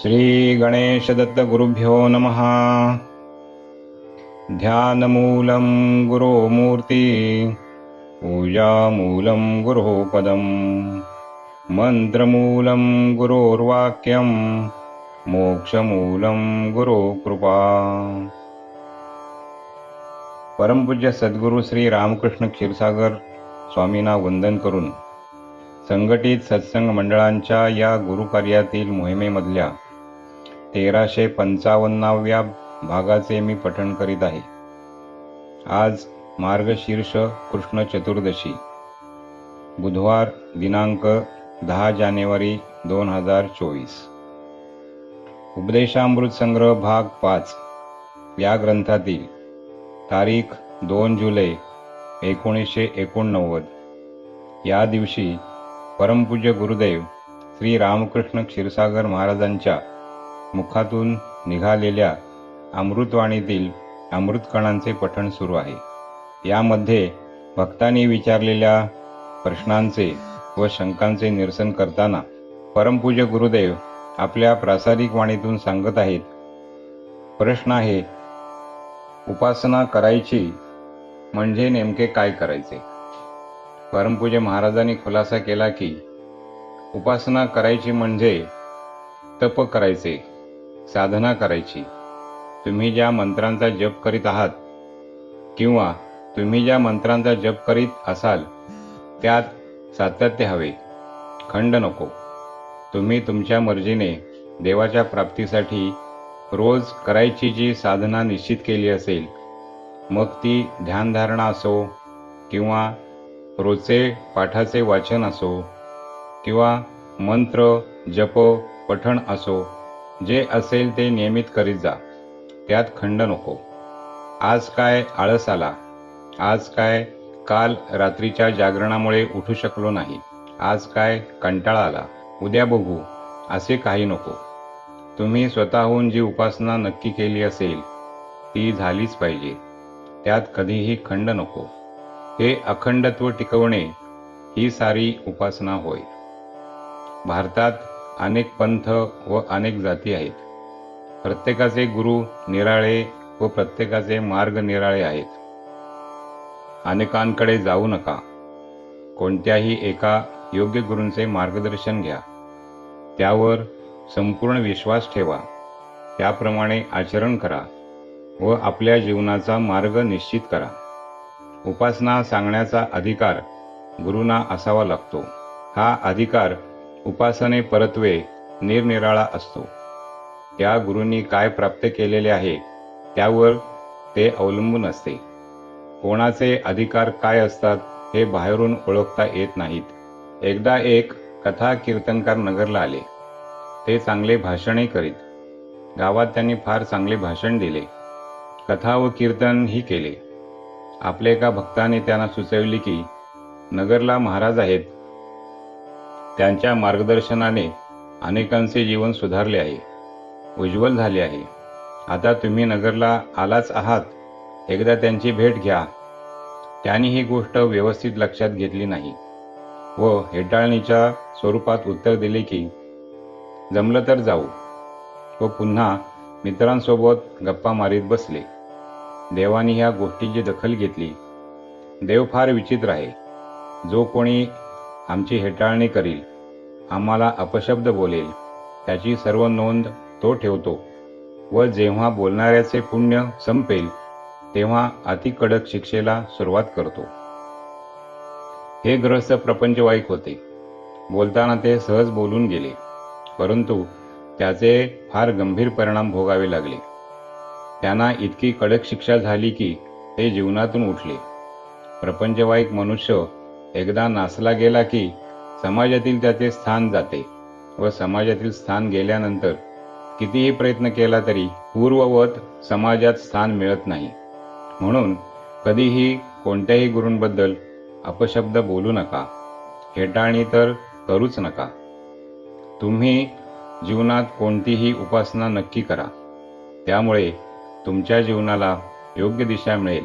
श्रीगणेशदत्तगुरुभ्यो नमः। ध्यानमूलं गुरोमूर्ति पूजामूलं गुरोः पदं मन्त्रमूलं गुरोर्वाक्यं मोक्षमूलं गुरोकृपा। परमपूज्य सद्गुरू श्री रामकृष्ण क्षीरसागर स्वामींना वंदन करून संघटित सत्संग मंडळांच्या या गुरुकार्यातील मोहिमेमधल्या तेराशे पंचावन्नाव्या भागाचे मी पठण करीत आहे. आज मार्गशीर्ष कृष्ण चतुर्दशी. बुधवार दिनांक दहा जानेवारी दोन हजार चोवीस. उपदेशामृत संग्रह भाग पाच. या ग्रंथातील तारीख दोन जुलै एकोणीसशे एकोणनव्वद. या दिवशी परमपूज्य गुरुदेव श्री रामकृष्ण क्षीरसागर महाराजांच्या मुखातून निघालेल्या अमृतवाणीतील अमृतकणांचे पठण सुरू आहे. यामध्ये भक्तांनी विचारलेल्या प्रश्नांचे व शंकांचे निरसन करताना परमपूज्य गुरुदेव आपल्या प्रासादिक वाणीतून सांगत आहेत प्रश्न आहे उपासना करायची म्हणजे नेमके काय करायचे? परमपूज्य महाराजांनी खुलासा केला की उपासना करायची म्हणजे तप करायचे. साधना करायची. तुम्ही ज्या मंत्रांचा जप करीत आहात किंवा तुम्ही ज्या मंत्रांचा जप करीत असाल त्यात सातत्य हवे. खंड नको. तुम्ही तुमच्या मर्जीने देवाच्या प्राप्तीसाठी रोज करायची जी साधना निश्चित केली असेल मग ती ध्यानधारणा असो किंवा रोजचे पाठाचे वाचन असो किंवा मंत्र जप पठण असो जे असेल ते नियमित करीत जा. त्यात खंड नको. आज काय आळस आला? आज काय काल रात्रीच्या जागरणामुळे उठू शकलो नाही. आज काय कंटाळा आला? उद्या बघू. असे काही नको. तुम्ही स्वतःहून जी उपासना नक्की केली असेल ती झालीच पाहिजे. त्यात कधीही खंड नको. हे अखंडत्व टिकवणे ही सारी उपासना होय. भारतात अनेक पंथ व अनेक जाती आहेत. प्रत्येकाचे गुरु निराळे व प्रत्येकाचे मार्ग निराळे आहेत. अनेकांकडे जाऊ नका. कोणत्याही एका योग्य गुरूंचे मार्गदर्शन घ्या. त्यावर संपूर्ण विश्वास ठेवा. त्याप्रमाणे आचरण करा व आपल्या जीवनाचा मार्ग निश्चित करा. उपासना सांगण्याचा अधिकार गुरुना असावा लागतो. हा अधिकार उपासने परत्वे निरनिराळा असतो. त्या गुरूंनी काय प्राप्त केलेले आहे त्यावर ते अवलंबून असते. कोणाचे अधिकार काय असतात हे बाहेरून ओळखता येत नाहीत. एकदा एक कथा कीर्तनकार नगरला आले. ते चांगले भाषणही करीत. गावात त्यांनी फार चांगले भाषण दिले. कथा व कीर्तनही केले. आपल्या एका भक्ताने त्यांना सुचवले की नगरला महाराज आहेत त्यांच्या मार्गदर्शनाने अनेकांचे जीवन सुधारले आहे. उज्ज्वल झाले आहे. आता तुम्ही नगरला आलाच आहात. एकदा त्यांची भेट घ्या. त्यांनी ही गोष्ट व्यवस्थित लक्षात घेतली नाही. व हेटाळणीच्या स्वरूपात उत्तर दिले की जमलं तर जाऊ. व पुन्हा मित्रांसोबत गप्पा मारीत बसले. देवानी ह्या गोष्टीची दखल घेतली. देव फार विचित्र आहे. जो कोणी आमची हेटाळणी करील. आम्हाला अपशब्द बोलेल. त्याची सर्व नोंद तो ठेवतो. व जेव्हा बोलणाऱ्याचे पुण्य संपेल तेव्हा अति कडक शिक्षेला सुरुवात करतो. हे ग्रहस्थ प्रपंचवाईक होते. बोलताना ते सहज बोलून गेले. परंतु त्याचे फार गंभीर परिणाम भोगावे लागले. त्यांना इतकी कडक शिक्षा झाली की ते जीवनातून उठले. प्रपंचवाईक मनुष्य एकदा नासला गेला की समाजातील त्याचे स्थान जाते व समाजातील स्थान गेल्यानंतर कितीही प्रयत्न केला तरी पूर्ववत समाजात स्थान मिळत नाही. म्हणून कधीही कोणत्याही गुरूंबद्दल अपशब्द बोलू नका. हेटाळणी तर करूच नका. तुम्ही जीवनात कोणतीही उपासना नक्की करा. त्यामुळे तुमच्या जीवनाला योग्य दिशा मिळेल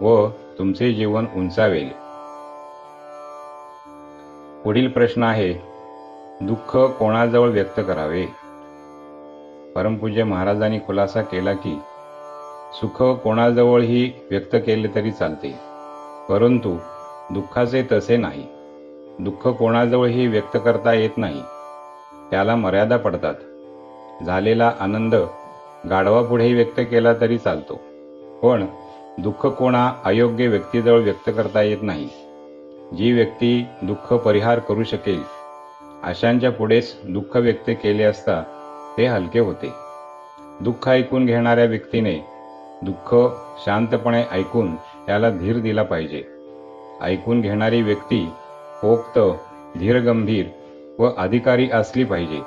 व तुमचे जीवन उंचावेल. पुढील प्रश्न आहे दुःख कोणाजवळ व्यक्त करावे? परमपूज्य महाराजांनी खुलासा केला की सुख कोणाजवळही व्यक्त केले तरी चालते परंतु दुःखाचे तसे नाही. दुःख कोणाजवळही व्यक्त करता येत नाही. त्याला मर्यादा पडतात. झालेला आनंद गाढवापुढेही व्यक्त केला तरी चालतो. पण दुःख कोणा अयोग्य व्यक्तीजवळ व्यक्त करता येत नाही. जी व्यक्ती दुःख परिहार करू शकेल अशांच्या पुढेच दुःख व्यक्त केले असता ते हलके होते. दुःख ऐकून घेणाऱ्या व्यक्तीने दुःख शांतपणे ऐकून त्याला धीर दिला पाहिजे. ऐकून घेणारी व्यक्ती पोक्त धीरगंभीर व अधिकारी असली पाहिजे.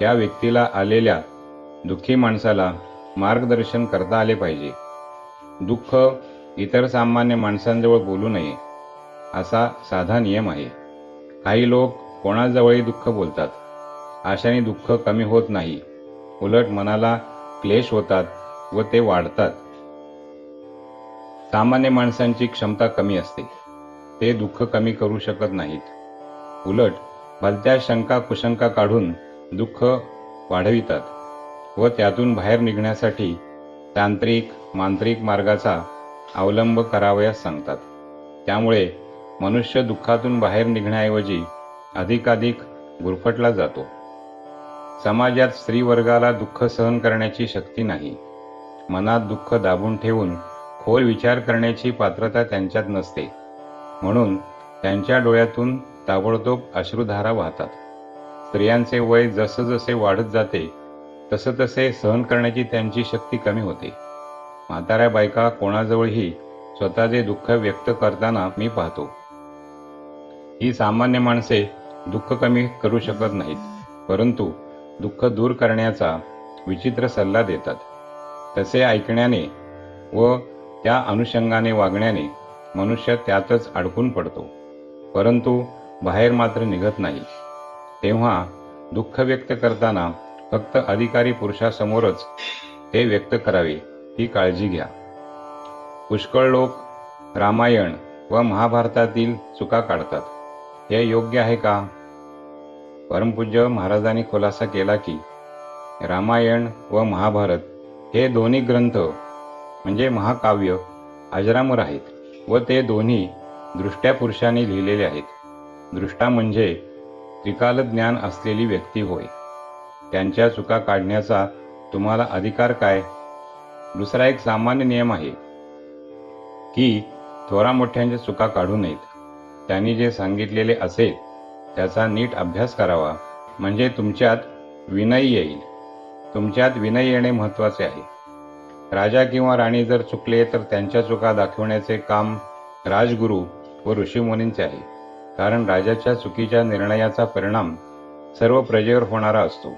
त्या व्यक्तीला आलेल्या दुःखी माणसाला मार्गदर्शन करता आले पाहिजे. दुःख इतर सामान्य माणसांजवळ बोलू नये. असा साधा नियम आहे. काही लोक कोणाजवळही दुःख बोलतात. अशाने दुःख कमी होत नाही. उलट मनाला क्लेश होतात व ते वाढतात. सामान्य माणसांची क्षमता कमी असते. ते दुःख कमी करू शकत नाहीत. उलट भलत्या शंका कुशंका काढून दुःख वाढवितात व त्यातून बाहेर निघण्यासाठी तांत्रिक मांत्रिक मार्गाचा अवलंब करावयास सांगतात. त्यामुळे मनुष्य दुःखातून बाहेर निघण्याऐवजी अधिकाधिक गुरफटला जातो. समाजात स्त्रीवर्गाला दुःख सहन करण्याची शक्ती नाही. मनात दुःख दाबून ठेवून खोल विचार करण्याची पात्रता त्यांच्यात नसते. म्हणून त्यांच्या डोळ्यातून ताबडतोब अश्रुधारा वाहतात. स्त्रियांचे वय जसजसे वाढत जाते तसं तसे सहन करण्याची त्यांची शक्ती कमी होते. म्हाताऱ्या बायका कोणाजवळही स्वतःचे दुःख व्यक्त करताना मी पाहतो. ही सामान्य माणसे दुःख कमी करू शकत नाहीत परंतु दुःख दूर करण्याचा विचित्र सल्ला देतात. तसे ऐकण्याने व त्या अनुषंगाने वागण्याने मनुष्य त्यातच अडकून पडतो परंतु बाहेर मात्र निघत नाही. तेव्हा दुःख व्यक्त करताना फक्त अधिकारी पुरुषासमोरच ते व्यक्त करावे ही काळजी घ्या. पुष्कळ लोक रामायण व महाभारतातील चुका काढतात. हे योग्य आहे का? परमपूज्य महाराजांनी खुलासा केला की रामायण व महाभारत हे दोन्ही ग्रंथ म्हणजे महाकाव्य अजरामर आहेत व ते दोन्ही दृष्ट्या पुरुषांनी लिहिलेले आहेत. दृष्टा म्हणजे त्रिकाल ज्ञान असलेली व्यक्ती होय. त्यांच्या चुका काढण्याचा तुम्हाला अधिकार काय? दुसरा एक सामान्य नियम आहे की थोरा मोठ्यांच्या चुका काढू नयेत. त्यांनी जे सांगितलेले असेल त्याचा नीट अभ्यास करावा. म्हणजे तुमच्यात विनय येईल. तुमच्यात विनय येणे महत्त्वाचे आहे. राजा किंवा राणी जर चुकले तर त्यांच्या चुका दाखवण्याचे काम राजगुरू व ऋषीमुनींचे आहे. कारण राजाच्या चुकीच्या निर्णयाचा परिणाम सर्व प्रजेवर होणारा असतो.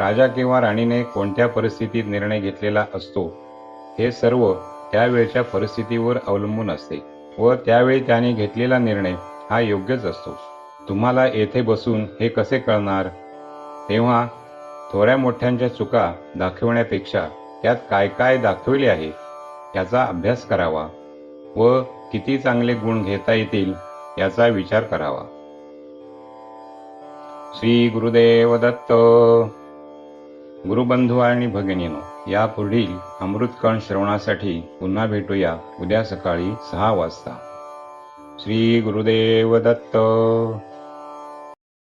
राजा किंवा राणीने कोणत्या परिस्थितीत निर्णय घेतलेला असतो हे सर्व त्यावेळच्या परिस्थितीवर अवलंबून असते व त्यावेळी त्याने घेतलेला निर्णय हा योग्यच असतो. तुम्हाला येथे बसून हे कसे कळणार? तेव्हा थोड्या मोठ्यांच्या चुका दाखवण्यापेक्षा त्यात काय काय दाखविले आहे याचा अभ्यास करावा व किती चांगले गुण घेता येतील याचा विचार करावा. श्री गुरुदेव दत्त. गुरुबंधू आणि भगिनीनो यापुढील अमृतकण श्रवणासाठी पुन्हा भेटूया उद्या सकाळी सहा वाजता. श्री गुरुदेव दत्त